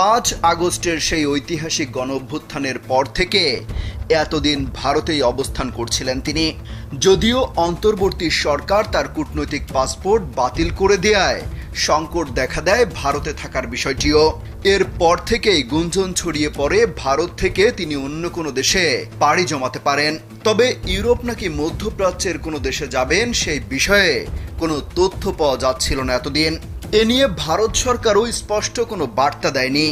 পাঁচ আগস্টের সেই ঐতিহাসিক গণ অভ্যুত্থানের পর থেকে এতদিন ভারতেই অবস্থান করছিলেন তিনি। যদিও অন্তর্বর্তী সরকার তার কূটনৈতিক পাসপোর্ট বাতিল করে দেয়ায় সংকট দেখা দেয় ভারতে থাকার বিষয়টিও। এরপর থেকেই গুঞ্জন ছড়িয়ে পড়ে ভারত থেকে তিনি অন্য কোনো দেশে পাড়ি জমাতে পারেন। তবে ইউরোপ নাকি মধ্যপ্রাচ্যের কোনো দেশে যাবেন সেই বিষয়ে কোনো তথ্য পাওয়া যাচ্ছিল না এতদিন। এ নিয়ে ভারত সরকারও স্পষ্ট কোনো বার্তা দেয়নি।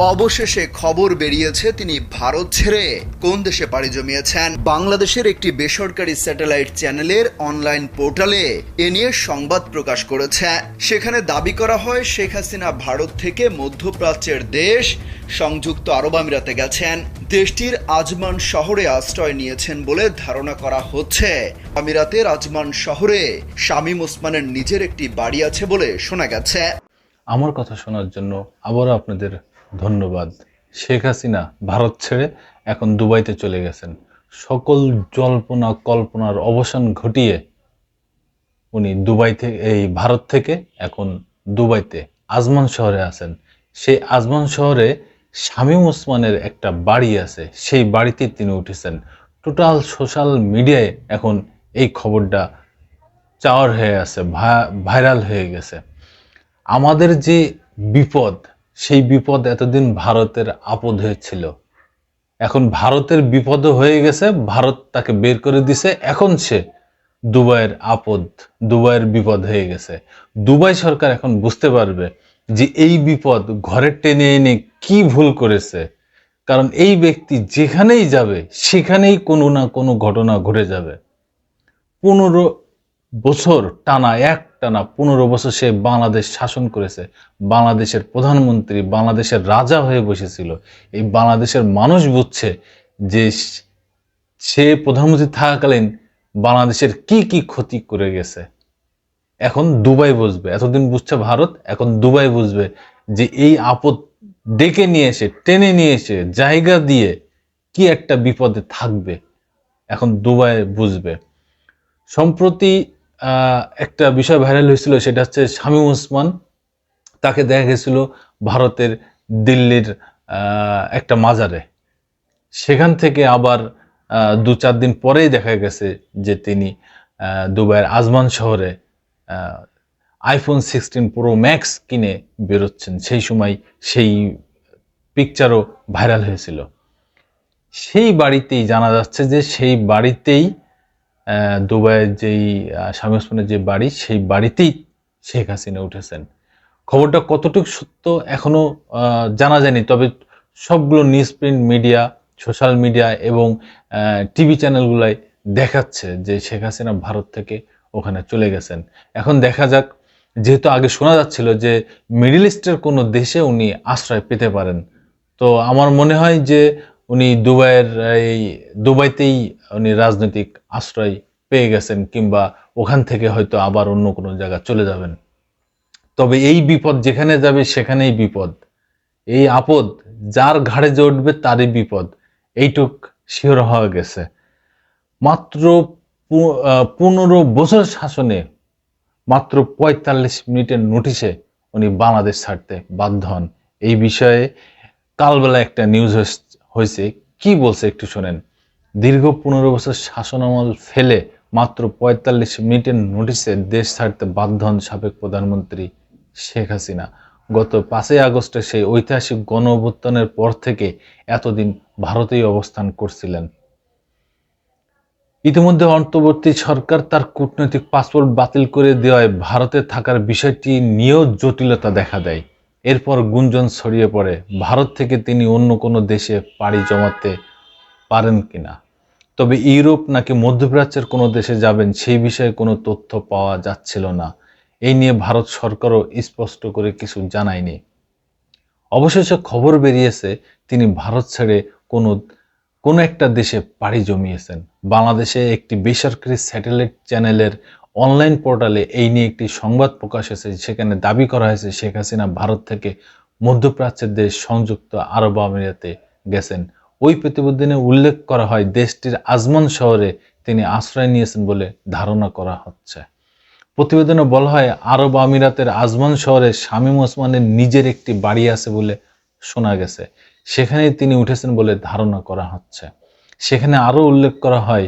অবশেষে খবর বেরিয়েছে তিনি ভারত ছেড়ে কোন দেশে পাড়ি জমিয়েছেন। বাংলাদেশের একটি বেসরকারি স্যাটেলাইট চ্যানেলের অনলাইন পোর্টালে এ নিয়ে সংবাদ প্রকাশ করেছে। সেখানে দাবি করা হয়, শেখ হাসিনা ভারত থেকে মধ্যপ্রাচ্যের দেশ সংযুক্ত আরব আমিরাতে গেছেন। দেশটির আজমান শহরে আশ্রয় নিয়েছেন বলে ধারণা করা হচ্ছে। আমিরাতের আজমান শহরে শামীম ওসমানের নিজের একটি বাড়ি আছে বলে শোনা গেছে। আমার কথা শোনার জন্য আবারও আপনাদের ধন্যবাদ। শেখ হাসিনা ভারত ছেড়ে এখন দুবাইতে চলে গেছেন। সকল জল্পনা, কল্পনার অবসান ঘটিয়ে উনি দুবাই থেকে এই ভারত থেকে এখন দুবাইতে আজমান শহরে আছেন। সেই আজমান শহরে শামীম ওসমানের একটা বাড়ি আছে, সেই বাড়িতে তিনি উঠেছেন। টোটাল সোশ্যাল মিডিয়ায় এখন এই খবরটা চাওয়ার হয়ে আছে ভাইরাল হয়ে গেছে। আমাদের যে বিপদ সেই বিপদ এতদিন ভারতের আপদ হয়েছিল। এখন ভারতের বিপদ হয়ে গেছে, ভারত তাকে বের করে দিছে। এখন সে দুবাইয়ের আপদ, দুবাইয়ের বিপদ হয়ে গেছে। দুবাই সরকার এখন বুঝতে পারবে যে এই বিপদ ঘরে টেনে এনে কি ভুল করেছে। কারণ এই ব্যক্তি যেখানেই যাবে, সেখানেই কোনো না কোনো ঘটনা ঘটে যাবে। পনেরো বছর টানা, এক টানা পনেরো বছর সে বাংলাদেশ শাসন করেছে। বাংলাদেশের প্রধানমন্ত্রী, বাংলাদেশের রাজা হয়ে বসেছিল। এই বাংলাদেশের মানুষ বুঝছে যে সে প্রধানমন্ত্রী থাকাকালীন বাংলাদেশের কি কি ক্ষতি করে গেছে। এখন দুবাই বুঝবে। এতদিন বুঝছে ভারত, এখন দুবাই বুঝবে যে এই আপদ ডেকে নিয়ে এসে, টেনে নিয়ে এসে, জায়গা দিয়ে কি একটা বিপদে থাকবে। এখন দুবাই বুঝবে। সম্প্রতি একটা বিষয় ভাইরাল হয়েছিল, সেটা হচ্ছে শামীম ওসমান। তাকে দেখা গেছিল ভারতের দিল্লির একটা মাজারে। সেখান থেকে আবার দু চার দিন পরেই দেখা গেছে যে তিনি দুবাইয়ের আজমান শহরে আইফোন সিক্সটিন প্রো ম্যাক্স কিনে বেরোচ্ছেন। সেই সময় সেই পিকচারও ভাইরাল হয়েছিল। সেই বাড়িতেই জানা যাচ্ছে যে সেই বাড়িতেই দুবাইয়ের যেই স্বামী ওসমানের যে বাড়ি সেই বাড়িতেই শেখ হাসিনা উঠেছেন। খবরটা কতটুকু সত্য এখনও আহ, জানা যায়নি তবে সবগুলো news print media social media এবং টিভি চ্যানেলগুলাই দেখাচ্ছে যে শেখ হাসিনা ভারত থেকে ওখানে চলে গেছেন। এখন দেখা যাক যেহেতু আগে শোনা যাচ্ছিল যে মিডিল ইস্টের কোনো দেশে উনি আশ্রয় পেতে পারেন তো আমার মনে হয় যে উনি দুবাইয়ের, এই দুবাইতেই উনি রাজনৈতিক আশ্রয় পেয়ে গেছেন কিংবা ওখান থেকে হয়তো আবার অন্য কোনো জায়গা চলে যাবেন। তবে এই বিপদ যেখানে যাবে সেখানেই বিপদ। এই আপদ যার ঘাড়ে যে উঠবে তারই বিপদ। এইটুক শিওর হওয়া গেছে। মাত্র পনেরো বছর শাসনে মাত্র পঁয়তাল্লিশ মিনিটের নোটিশে উনি বাংলাদেশ ছাড়তে বাধ্য হন। এই বিষয়ে কালবেলা একটা নিউজ হয়েছে, কি বলছে একটু শোনেন। দীর্ঘ পনেরো বছর শাসনামল ফেলে মাত্র পঁয়তাল্লিশ মিনিটের নোটিশে দেশ ছাড়তে বাধ্য হন সাবেক প্রধানমন্ত্রী শেখ হাসিনা। গত পাঁচই আগস্টে সেই ঐতিহাসিক গণ অভ্যুত্থানের পর থেকে এতদিন ভারতেই অবস্থান করছিলেন। ইতিমধ্যে অন্তর্বর্তী সরকার তার কূটনৈতিক পাসপোর্ট বাতিল করে দেওয়ায় ভারতে থাকার বিষয়টি নিয়েও জটিলতা দেখা দেয়। এরপর গুঞ্জন ছড়িয়ে পড়ে, ভারত থেকে তিনি অন্য কোনো দেশে পাড়ি জমাতে পারেন কিনা? তবে ইউরোপ নাকি মধ্যপ্রাচ্যের কোনো দেশে যাবেন সেই বিষয়ে কোনো তথ্য পাওয়া যাচ্ছিল না। এই নিয়ে ভারত সরকারও স্পষ্ট করে কিছু জানায়নি। অবশেষে খবর বেরিয়েছে, তিনি ভারত ছেড়ে কোনো কোনো একটা দেশে পাড়ি জমিয়েছেন। বাংলাদেশে একটি বেসরকারি স্যাটেলাইট চ্যানেলের অনলাইন পোর্টালে এই নিয়ে একটি সংবাদ প্রকাশ হয়েছে, সেখানে দাবি করা হয়েছে শেখ হাসিনা ভারত থেকে মধ্যপ্রাচ্যের দেশ সংযুক্ত আরব আমিরাতে গেছেন। ওই প্রতিবেদনে উল্লেখ করা হয়, দেশটির আজমান শহরে তিনি আশ্রয় নিয়েছেন বলে ধারণা করা হচ্ছে। প্রতিবেদনে বলা হয়, আরব আমিরাতের আজমান শহরে শামীম ওসমানের নিজের একটি বাড়ি আছে বলে শোনা গেছে। সেখানে তিনি উঠেছেন বলে ধারণা করা হচ্ছে। সেখানে আরও উল্লেখ করা হয়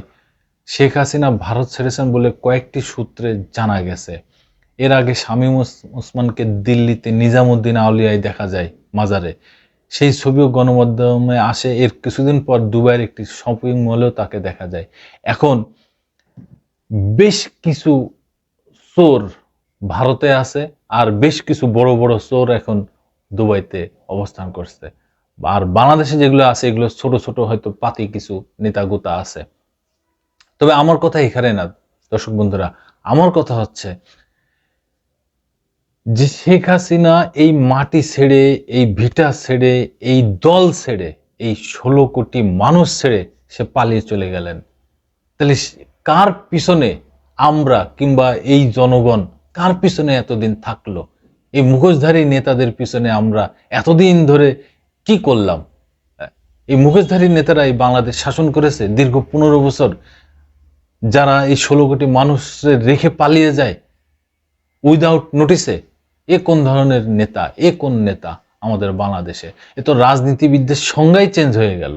শেখ হাসিনা ভারত ছেড়েছেন বলে কয়েকটি সূত্রে জানা গেছে। এর আগে শামীম ওস- ওসমানকে দিল্লিতে নিজামুদ্দিন আউলিয়ায় দেখা যায় মাজারে। সেই ছবিও গণমাধ্যমে আসে, এর কিছুদিন পর দুবাইয়ের একটি শপিং মলেও তাকে দেখা যায়। এখন বেশ কিছু চোর ভারতে আছে আর বেশ কিছু বড় বড় চোর এখন দুবাইতে অবস্থান করছে। আর বাংলাদেশে যেগুলো আছে, এগুলো ছোট ছোট হয়তো পাতি কিছু নেতাগুতা আছে। তবে আমার কথা এখানে না, দর্শক বন্ধুরা, আমার কথা হচ্ছে যে শেখ হাসিনা এই মাটি ছেড়ে, এই ভিটা ছেড়ে, এই দল ছেড়ে, এই ষোলো কোটি মানুষ ছেড়ে সে পালিয়ে চলে গেলেন। তাহলে কার পিছনে আমরা কিংবা এই জনগণ কার পিছনে এতদিন থাকল? এই মুখোশধারী নেতাদের পিছনে আমরা এতদিন ধরে কি করলাম? এই মুখোশধারী নেতারা এই বাংলাদেশ শাসন করেছে দীর্ঘ পনেরো বছর। যারা এই ষোলো কোটি মানুষের রেখে পালিয়ে যায় উইদাউট নোটিসে এ কোন ধরনের নেতা, এ কোন নেতা আমাদের বাংলাদেশে? এ তো রাজনীতিবিদদের সংজ্ঞাই চেঞ্জ হয়ে গেল,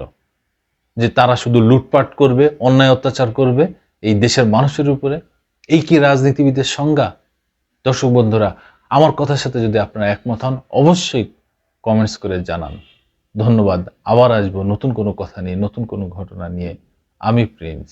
যে তারা শুধু লুটপাট করবে, অন্যায় অত্যাচার করবে, এই দেশের মানুষের উপরে। এই কি রাজনীতিবিদের সংজ্ঞা? দর্শক বন্ধুরা, আমার কথার সাথে যদি আপনারা একমত হন, অবশ্যই কমেন্টস করে জানান। ধন্যবাদ, আবার আসব নতুন কোনো কথা নিয়ে, নতুন কোনো ঘটনা নিয়ে। আমি প্রিন্স।